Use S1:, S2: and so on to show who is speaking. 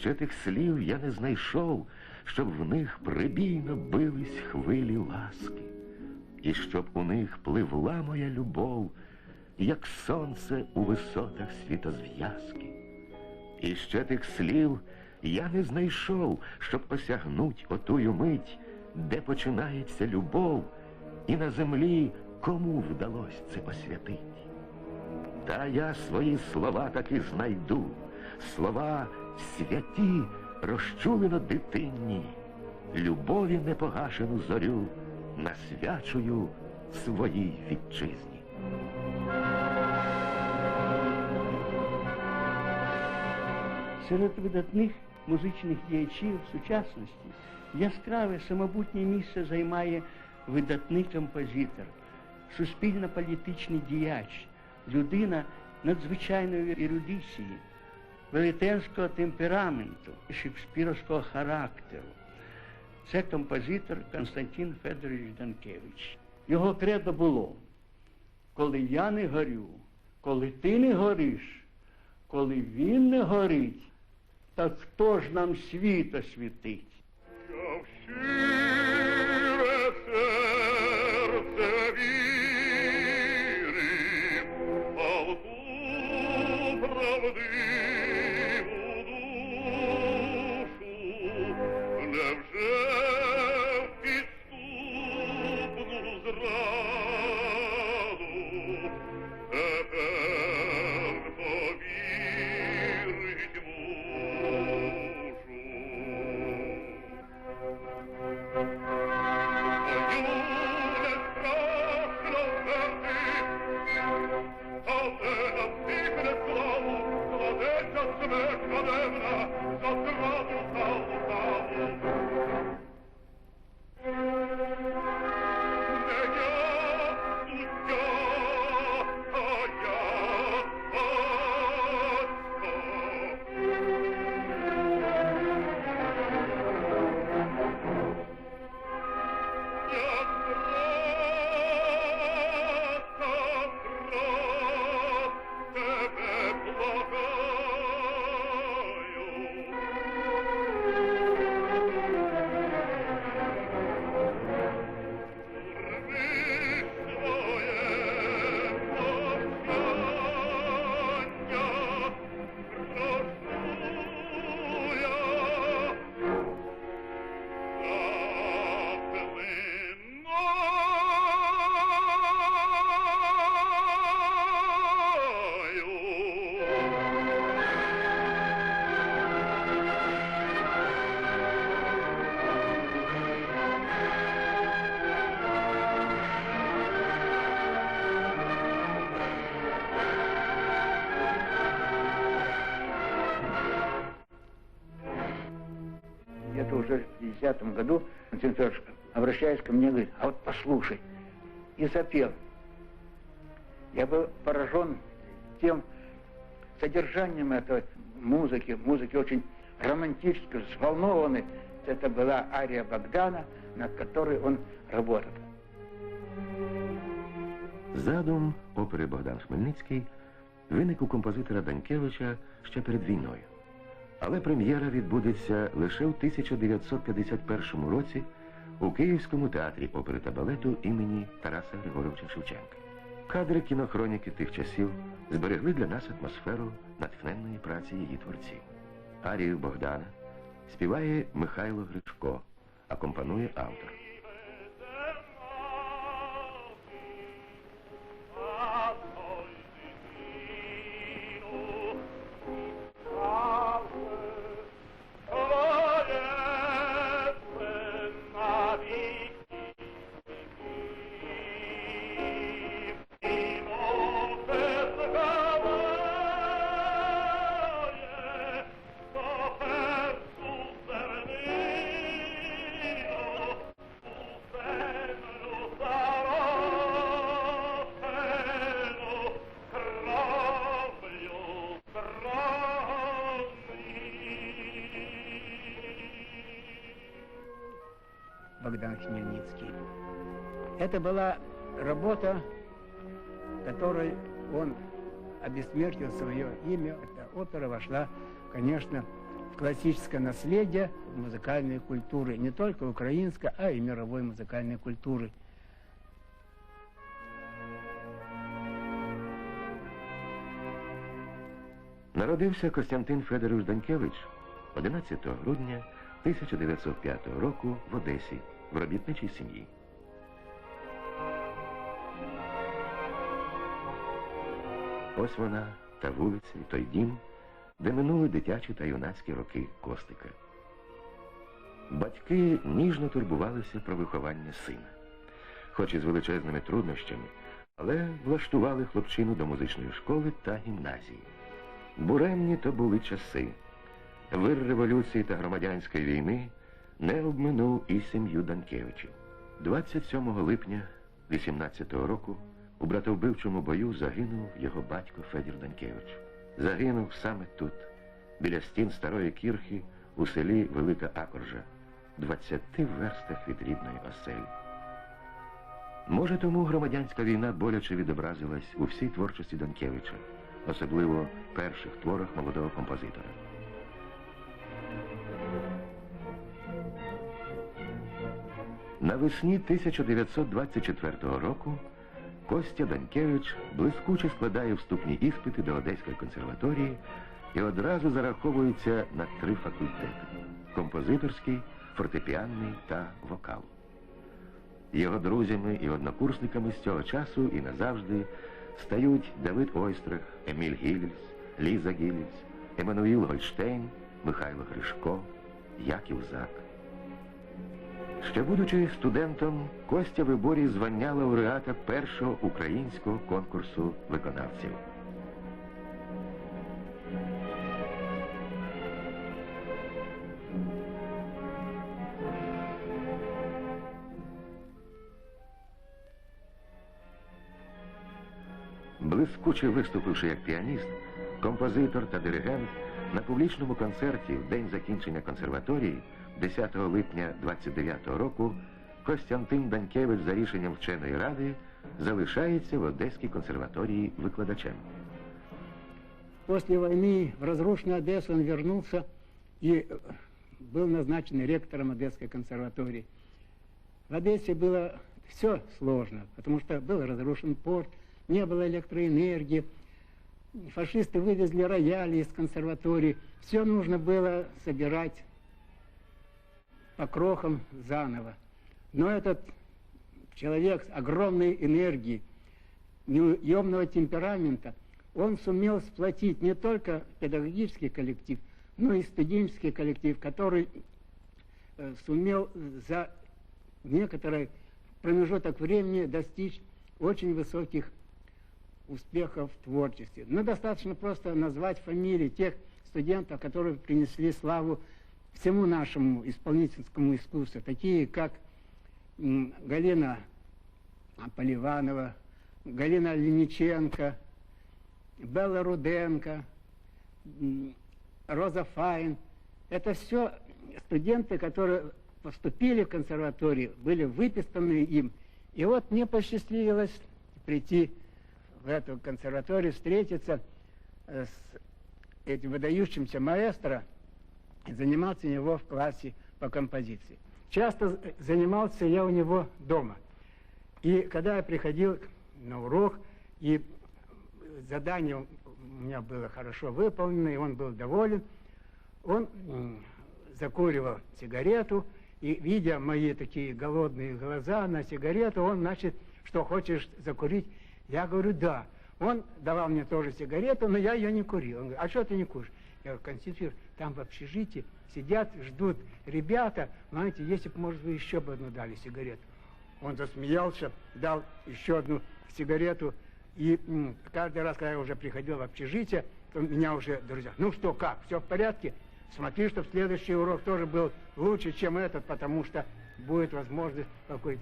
S1: ще тих слів я не знайшов, щоб в них прибійно бились хвилі ласки, і щоб у них пливла моя любов, як сонце у висотах світозв'язки. І ще тих слів я не знайшов, щоб осягнуть отую мить, де починається любов, і на землі кому вдалось це освятить. Та я свої слова таки знайду, слова святі, розчулено дитинні, любові непогашену зорю насвячую своїй вітчизні.
S2: Серед видатних музичних діячів сучасності яскраве самобутнє місце займає видатний композитор, суспільно-політичний діяч, людина надзвичайної ерудиції, велетенського темпераменту, шекспіровського характеру. Це композитор Константин Федорович Данкевич. Його кредо було, коли я не горю, коли ти не гориш, коли він не горить, так хто ж нам світ освітить?
S3: Я в щире серце вірив, me, Madonna, sotto il vato, salvo,
S4: где-то уже в 50 году Валентин Федорович, обращаясь ко мне, говорит, а вот послушай, и запел. Я был поражен тем содержанием этой музыки, музыки очень романтической, взволнованной. Это была ария Богдана, над которой он работал.
S1: Задум опери Богдан Хмельницький виник у композитора Данькевича ще перед війною. Але прем'єра відбудеться лише в 1951 році у Київському театрі опери та балету імені Тараса Григоровича Шевченка. Кадри кінохроніки тих часів зберегли для нас атмосферу натхненної праці її творців. Арію Богдана співає Михайло Гришко, акомпанує автор.
S4: Богдан Хмельницкий. Это была работа, которой он обессмертил свое имя. Эта опера вошла, конечно, в классическое наследие музыкальной культуры, не только украинской, а и мировой музыкальной культуры.
S1: Народився Костянтин Федорович Данькевич 11 грудня 1905 року в Одесі в робітничій сім'ї. Ось вона, та вулиця, і той дім, де минули дитячі та юнацькі роки Костика. Батьки ніжно турбувалися про виховання сина, хоч і з величезними труднощами, але влаштували хлопчину до музичної школи та гімназії. Буремні то були часи. Вир революції та громадянської війни не обминув і сім'ю Данкевичів. 27 липня 18-го року у братовбивчому бою загинув його батько Федір Данкевич. Загинув саме тут, біля стін старої кірхи у селі Велика Акоржа, 20 верстах від рідної оселі. Може, тому громадянська війна боляче відобразилась у всій творчості Данкевича, особливо перших творах молодого композитора. Навесні 1924 року Костя Данкевич блискуче складає вступні іспити до Одеської консерваторії і одразу зараховується на три факультети композиторський, фортепіанний та вокал. Його друзями і однокурсниками з цього часу і назавжди стають Давид Ойстрах, Еміль Гілліс, Ліза Гілліс, Еммануїл Гольштейн, Михайло Гришко, Яків Зак. Ще будучи студентом, Костя виборі звання лауреата першого українського конкурсу виконавців. Блискуче виступивши як піаніст, композитор та диригент на публічному концерті в день закінчення консерваторії 10 липня 29-го року Костянтин Данькевич за рішенням вченої ради залишається в Одеській консерваторії викладачем.
S4: После войны в разрушенную Одессу он вернулся и э, был назначен ректором Одесской консерватории. В Одессе было все сложно, потому что был разрушен порт, не было электроэнергии, фашисты вывезли рояли из консерватории, все нужно было собирать по крохам заново. Но этот человек с огромной энергией, неуемного темперамента, он сумел сплотить не только педагогический коллектив, но и студенческий коллектив, который э, сумел за некоторый промежуток времени достичь очень высоких успехов в творчестве. Ну, достаточно просто назвать фамилии тех студентов, которые принесли славу всему нашему исполнительскому искусству, такие как Галина Поливанова, Галина Линиченко, Белла Руденко, Роза Файн. Это все студенты, которые поступили в консерваторию, были выписаны им. И вот мне посчастливилось прийти в эту консерваторию, встретиться э, с этим выдающимся маэстро и заниматься у него в классе по композиции. Часто занимался я у него дома. И когда я приходил на урок, и задание у меня было хорошо выполнено, и он был доволен, он закуривал сигарету, и, видя мои такие голодные глаза на сигарету, он, значит, что хочешь закурить? Я говорю, да. Он давал мне тоже сигарету, но я ее не курил. Он говорит, а что ты не куришь? Я говорю, конституир, там в общежитии сидят, ждут ребята, знаете, если бы, может, вы еще бы одну дали сигарету. Он засмеялся, дал еще одну сигарету, и м, каждый раз, когда я уже приходил в общежитие, то меня уже друзья, ну что, как, все в порядке? Смотри, чтобы следующий урок тоже был лучше, чем этот, потому что будет возможность покурить.